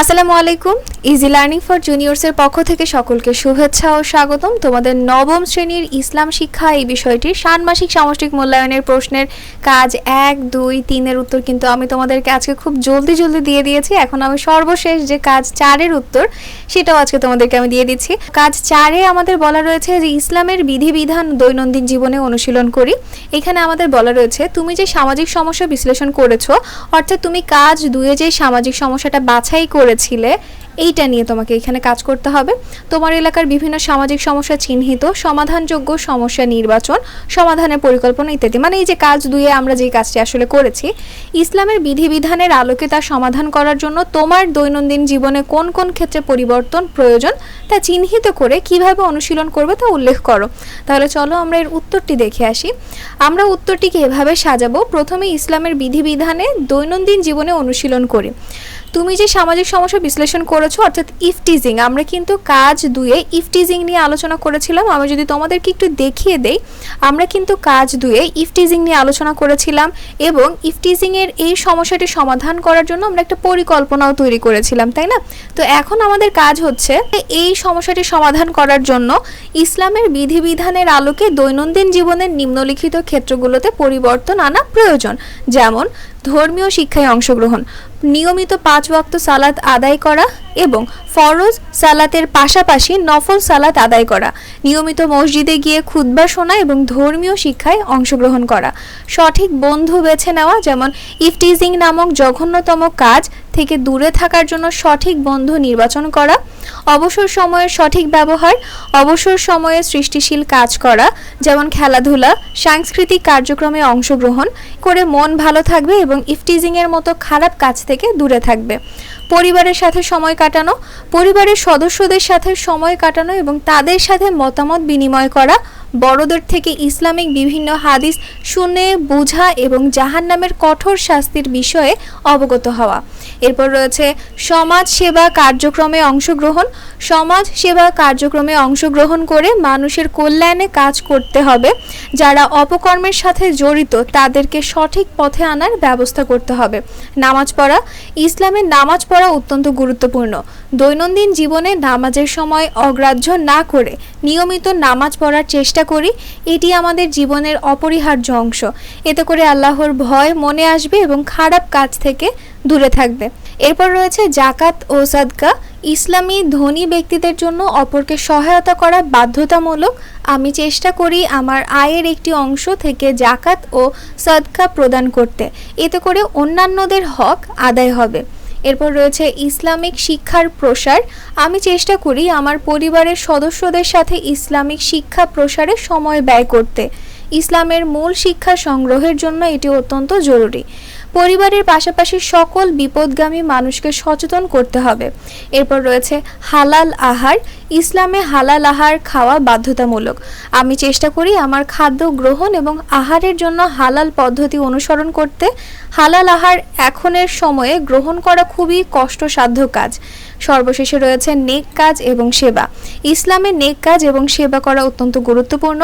আসসালামু আলাইকুম। Easy learning for জুনিয়র্সের পক্ষ থেকে সকলকে শুভেচ্ছা ও স্বাগতম। তোমাদের নবম শ্রেণির ইসলাম শিক্ষা এই বিষয়টির ষান্মাসিক সামষ্টিক মূল্যায়নের প্রশ্নের কাজ এক, দুই, তিনের উত্তর কিন্তু আমি তোমাদেরকে আজকে খুব জলদি জলদি দিয়ে দিয়েছি। এখন আমি সর্বশেষ যে কাজ চারের উত্তর, সেটাও আজকে তোমাদেরকে আমি দিয়ে দিচ্ছি। কাজ চারে আমাদের বলা রয়েছে যে ইসলামের বিধিবিধান দৈনন্দিন জীবনে অনুশীলন করি। এখানে আমাদের বলা রয়েছে, তুমি যে সামাজিক সমস্যা বিশ্লেষণ করেছ, অর্থাৎ তুমি কাজ দুয়ে যে সামাজিক সমস্যাটা বাছাই করেছিলে এইটা নিয়ে তোমাকে এখানে কাজ করতে হবে। তোমার এলাকার বিভিন্ন সামাজিক সমস্যা চিহ্নিত, সমাধানযোগ্য সমস্যা নির্বাচন, সমাধানের পরিকল্পনা ইত্যাদি। মানে এই যে কাজ দুয়ে আমরা যে কাজটি আসলে করেছি, ইসলামের বিধিবিধানের আলোকে তা সমাধান করার জন্য তোমার দৈনন্দিন জীবনে কোন কোন ক্ষেত্রে পরিবর্তন প্রয়োজন তা চিহ্নিত করে কীভাবে অনুশীলন করবে তা উল্লেখ করো। তাহলে চলো আমরা এর উত্তরটি দেখে আসি। আমরা উত্তরটিকে এভাবে সাজাবো। প্রথমে ইসলামের বিধিবিধানে দৈনন্দিন জীবনে অনুশীলন করি। তুমি যে সামাজিক সমস্যা বিশ্লেষণ করেছ অর্থাৎ ইফটিজিং আমরা কিন্তু কাজ দুয়ে ইফটিজিং নিয়ে আলোচনা করেছিলাম। আমি যদি তোমাদেরকে একটু দেখিয়ে দেই, আমরা কিন্তু কাজ দুয়ে ইফটিজিং নিয়ে আলোচনা করেছিলাম এবং ইফটিজিং এর এই সমস্যাটি সমাধান করার জন্য আমরা একটা পরিকল্পনাও তৈরি করেছিলাম, তাই না? তো এখন আমাদের কাজ হচ্ছে এই সমস্যাটি সমাধান করার জন্য ইসলামের বিধিবিধানের আলোকে দৈনন্দিন জীবনের নিম্নলিখিত ক্ষেত্রগুলোতে পরিবর্তন আনা প্রয়োজন। যেমন ধর্মীয় শিক্ষায় অংশগ্রহণ। নিয়মিত পাঁচ ওয়াক্ত সালাত আদায় করা এবং ফরজ সালাতের পাশাপাশি নফল সালাত আদায় করা, নিয়মিত মসজিদে গিয়ে খুদ্া শোনা এবং ধর্মীয় শিক্ষায় অংশগ্রহণ করা। সঠিক বন্ধু বেছে নেওয়া যেমন ইফটিজিং নামক জঘন্যতম কাজ থেকে দূরে থাকার জন্য সঠিক বন্ধু নির্বাচন করা অবসর সময়ের সঠিক ব্যবহার, অবসর সময়ে সৃষ্টিশীল কাজ করা, যেমন খেলাধুলা, সাংস্কৃতিক কার্যক্রমে অংশগ্রহণ, করে মন ভালো থাকবে এবং ইফটিজিংয়ের মতো খারাপ কাজ থেকে দূরে থাকবে। পরিবারের সাথে সময় কাটানো, পরিবারের সদস্যদের সাথে সময় কাটানো এবং তাদের সাথে মতামত বিনিময় করা, বড়দের থেকে ইসলামিক বিভিন্ন হাদিস শুনে, বোঝা এবং জাহান্নামের কঠোর শাস্তির বিষয়ে অবগত হওয়া। এরপর রয়েছে সমাজ সেবা কার্যক্রমে অংশগ্রহণ। সমাজ সেবা কার্যক্রমে অংশগ্রহণ করে মানুষের কল্যাণে কাজ করতে হবে। যারা অপকর্মের সাথে জড়িত, তাদেরকে সঠিক পথে আনার ব্যবস্থা করতে হবে। নামাজ পড়া। ইসলামের নামাজ পড়া অত্যন্ত গুরুত্বপূর্ণ। দৈনন্দিন জীবনে নামাজের সময় অগ্রাহ্য না করে নিয়মিত নামাজ পড়ার চেষ্টা করি। এটি আমাদের জীবনের অপরিহার্য অংশ। এতে করে আল্লাহর ভয় মনে আসবে এবং খারাপ কাজ থেকে দূরে থাকবে। এরপর রয়েছে জাকাত ও সাদকা। ইসলামী ধনী ব্যক্তিদের জন্য অপরকে সহায়তা করা বাধ্যতামূলক। আমি চেষ্টা করি আমার আয়ের একটি অংশ থেকে জাকাত ও সদকা প্রদান করতে। এতে করে অন্যান্যদের হক আদায় হবে। এরপর রয়েছে ইসলামিক শিক্ষার প্রসার। আমি চেষ্টা করি আমার পরিবারের সদস্যদের সাথে ইসলামিক শিক্ষা প্রসারে সময় ব্যয় করতে। ইসলামের মূল শিক্ষা সংগ্রহের জন্য এটি অত্যন্ত জরুরি। পরিবারের পাশাপাশি সকল বিপদগামী মানুষকে সচেতন করতে হবে। এরপর রয়েছে হালাল আহার, ইসলামে হালাল আহার খাওয়া বাধ্যতামূলক। আমি চেষ্টা করি আমার খাদ্য গ্রহণ এবং আহারের জন্য হালাল পদ্ধতি অনুসরণ করতে। হালাল আহার এখনের সময়ে গ্রহণ করা খুবই কষ্টসাধ্য কাজ। সর্বশেষে রয়েছে নেক কাজ এবং সেবা। ইসলামে নেক কাজ এবং সেবা করা অত্যন্ত গুরুত্বপূর্ণ।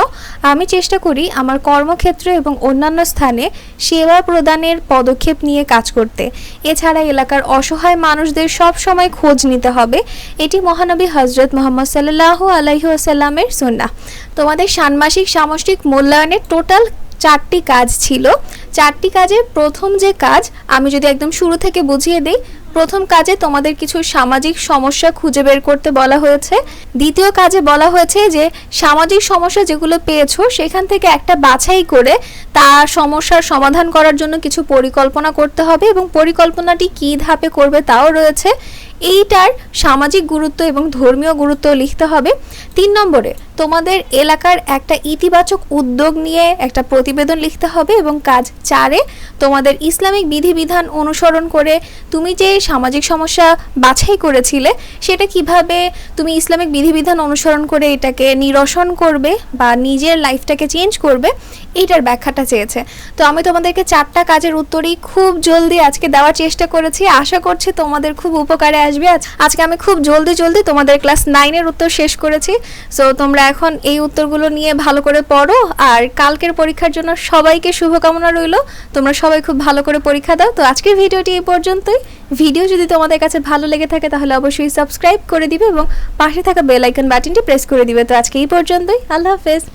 আমি চেষ্টা করি আমার কর্মক্ষেত্র এবং অন্যান্য স্থানে সেবা প্রদানের পদক্ষেপ নিয়ে কাজ করতে। এছাড়া এলাকার অসহায় মানুষদের সব সময় খোঁজ নিতে হবে। এটি মহানবী হজরত মোহাম্মদ সাল্লাহ আলাইহি আসাল্লামের সুন্না তোমাদের ষান্মাসিক সামষ্টিক মূল্যায়নের টোটাল চারটি কাজ ছিল। চারটি কাজের প্রথম যে কাজ আমি যদি একদম শুরু থেকে বুঝিয়ে দিই প্রথম কাজে তোমাদের কিছু সামাজিক সমস্যা খুঁজে বের করতে বলা হয়েছে। দ্বিতীয় কাজে বলা হয়েছে যে, সামাজিক সমস্যা যেগুলো পেয়েছ, সেখান থেকে একটা বাছাই করে তা সমস্যার সমাধান করার জন্য কিছু পরিকল্পনা করতে হবে এবং পরিকল্পনাটি কী ধাপে করবে তাও রয়েছে। এইটার সামাজিক গুরুত্ব এবং ধর্মীয় গুরুত্ব লিখতে হবে। তিন নম্বরে, তোমাদের এলাকার একটা ইতিবাচক উদ্যোগ নিয়ে একটা প্রতিবেদন লিখতে হবে এবং কাজ চারে তোমাদের ইসলামিক বিধিবিধান অনুসরণ করে তুমি যে সামাজিক সমস্যা বাছাই করেছিলে, সেটা কীভাবে তুমি ইসলামিক বিধিবিধান অনুসরণ করে এটাকে নিরসন করবে বা নিজের লাইফটাকে চেঞ্জ করবে, এইটার ব্যাখ্যাটা চেয়েছে। তো আমি তোমাদেরকে চারটা কাজের উত্তরই খুব জলদি আজকে দেওয়ার চেষ্টা করেছি। আশা করছি তোমাদের খুব উপকারে আসবে। আজ- আজকে আমি খুব জলদি জলদি তোমাদের ক্লাস নাইনের উত্তর শেষ করেছি। সো তোমরা এখন এই উত্তরগুলো নিয়ে ভালো করে পড়ো। আর কালকের পরীক্ষার জন্য সবাইকে শুভকামনা রইল। তোমরা সবাই খুব ভালো করে পরীক্ষা দাও। তো আজকের ভিডিওটি এই পর্যন্তই। ভিডিও যদি তোমাদের কাছে ভালো লেগে থাকে, তাহলে অবশ্যই সাবস্ক্রাইব করে দিবে এবং পাশে থাকা বেল আইকন বাটনটি প্রেস করে দিবে। তো আজকে এই পর্যন্তই। আল্লাহ হাফেজ।